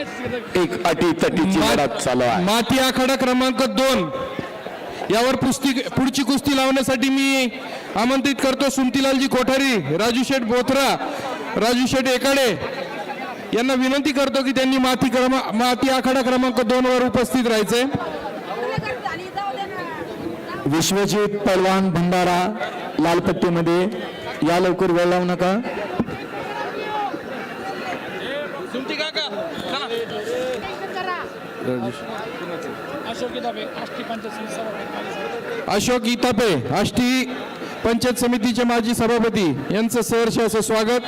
एक अटी तटीची लढत चालू आहे. माती आखाडा क्रमांक दोन. यावर पुस्ती पुढची कुस्ती लावण्यासाठी मी आमंत्रित करतो सुमतीलालजी कोठारी राजू शेठ बोथरा राजू शेठ एकाडे. यांना विनंती करतो की त्यांनी माती क्रमा माती आखाडा क्रमांक दोन वर उपस्थित राहायचंय विश्वजित पलवान भंडारा लालपट्टीमध्ये या लवकर वेळ लावू नका. अशोक इतापे आष्टी पंचायत समितीचे माजी सभापती यांचं सहर्ष असं स्वागत.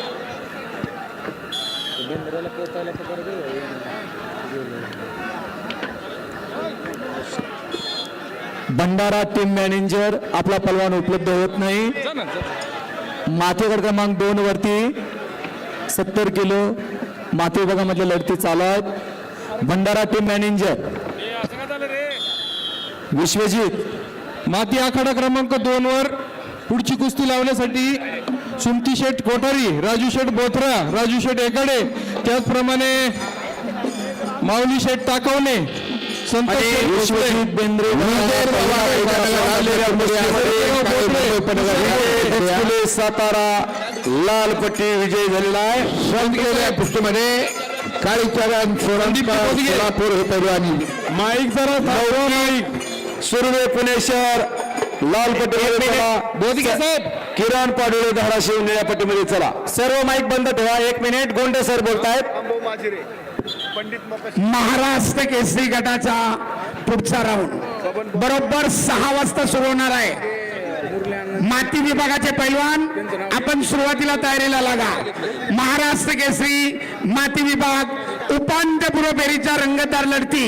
भंडारा टीम मॅनेजर आपला पलवान उपलब्ध होत नाही. माथेगड क्रमांक दोन वरती सत्तर किलो माथे विभागामधल्या लढती चालत. आहेत भंडारा टीम मॅनेजर विश्वजित माती आखाडा क्रमांक दोन वर पुढची कुस्ती लावण्यासाठी सुमती शेठ कोठारी राजू शेठ बोथरा राजू शेठ एकाडे त्याचप्रमाणे माऊली शेठ टाकवणे विश्वजित बेंद्रे सातारा लाल पट्टी विजय झालेला आहे. कुस्तीमध्ये काळीचरण संदीप बोधगे. सोलापूर हे पैलवानी माईक जरा माईक सुर्वे पुणे शहर लाल चला बोधगे साहेब किरण पाडोळे धाराशिव निळ्या पट्टीमध्ये चला सर्व माईक बंद ठेवा एक मिनिट गोंडे सर बोलतायत. महाराष्ट्र केसरी गटाचा पुढचा राऊंड बरोबर सहा वाजता सुरू होणार आहे. माती विभागाचे पैलवान आपण सुरुवातीला तयारीला लागा. महाराष्ट्र केसरी माती विभाग उपांत्यपूर्व फेरीच्या रंगतदार लढती.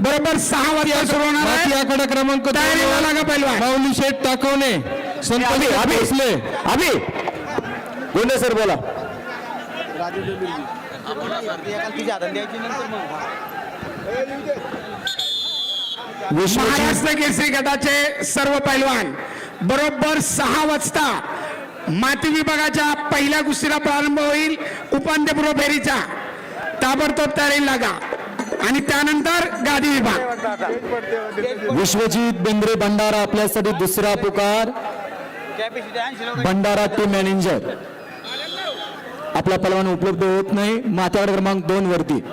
बरोबर सहा वाजता सुरू होणार आखाडा क्रमांक तयारीला लागा पैलवान. माऊली शेठ टाकवणे. संतोष भोसले. अभि. गोंडे सर बोला. महाराष्ट्र केसरी गटाचे सर्व पैलवान. बरोबर सहा वाजता माती विभागाच्या पहिल्या कुस्तीला प्रारंभ होईल. उपांत्यपूर्व फेरीचा. ताबडतोब तयारी लागा. आणि त्यानंतर गादी विभाग. विश्वजित बेंद्रे भंडारा आपल्यासाठी दुसरा पुकार. Bhandara team manager. आपला पलवान उपलब्ध होत नाही. माथ्यावर क्रमांक दोन वरती.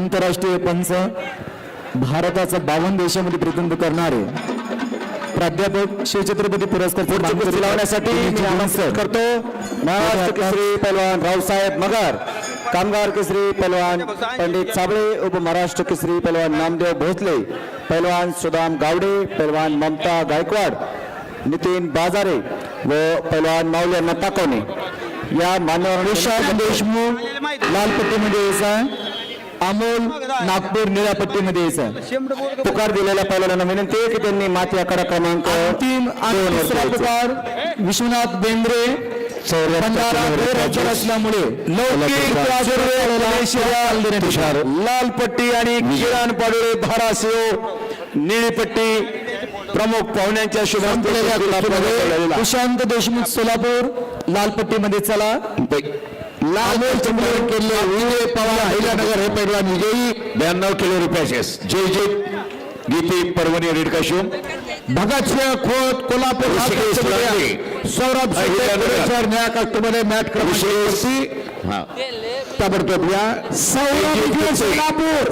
आंतरराष्ट्रीय पंच भारताचा बावन्न देशामध्ये प्रतिनिधित्व करणारे प्राध्यापक शिवछत्रपती पुरस्कार लावण्यासाठी करतो. महाराष्ट्र केसरी पैलवान रावसाहेब मगर. कामगार केसरी पैलवान पंडित साबळे उपमहाराष्ट्र केसरी पैलवान नामदेव भोसले पैलवान सुदाम गावडे पैलवान ममता गायकवाड नितीन बाजारे व पैलवान माऊली यांना ताकवणे. या मान्यवर देशमुख लालपट्टीमध्ये यायचा अमोल नागपूर निळ्या पट्टीमध्ये यायचा. पुकार दिलेल्या पैलवानांना विनंती आहे की त्यांनी माती आकडा क्रमांक यायचं. पुकार विश्वनाथ बेंद्रे असल्यामुळे लाल पट्टी आणि किरण पाडोळे धाराशिव निळी पट्टी प्रमुख पाहुण्यांच्या प्रशांत देशमुख सोलापूर लालपट्टीमध्ये चला. लाल चंद्र केले विजय पवार अहिल्यानगर हे पैलवान विजयी ब्याण्णव किलो रुपयाचे जय जय. गीती परभणी रेड काशूम. भगतसिंह खोत कोल्हापूर सौरभ न्याय कष्टमध्ये मॅट ताबडतोब या. सौरभ सोलापूर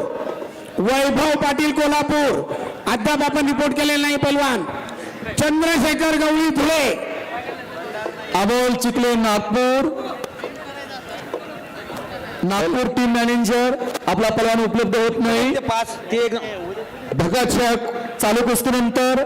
वैभव पाटील कोल्हापूर. अद्याप आपण रिपोर्ट केलेला नाही पैलवान चंद्रशेखर गवळी धुळे. अमोल चिखले नागपूर. नागपूर टीम मॅनेजर आपला पलवान उपलब्ध होत नाही. पाच ते भगत शेख चालू कुस्तीनंतर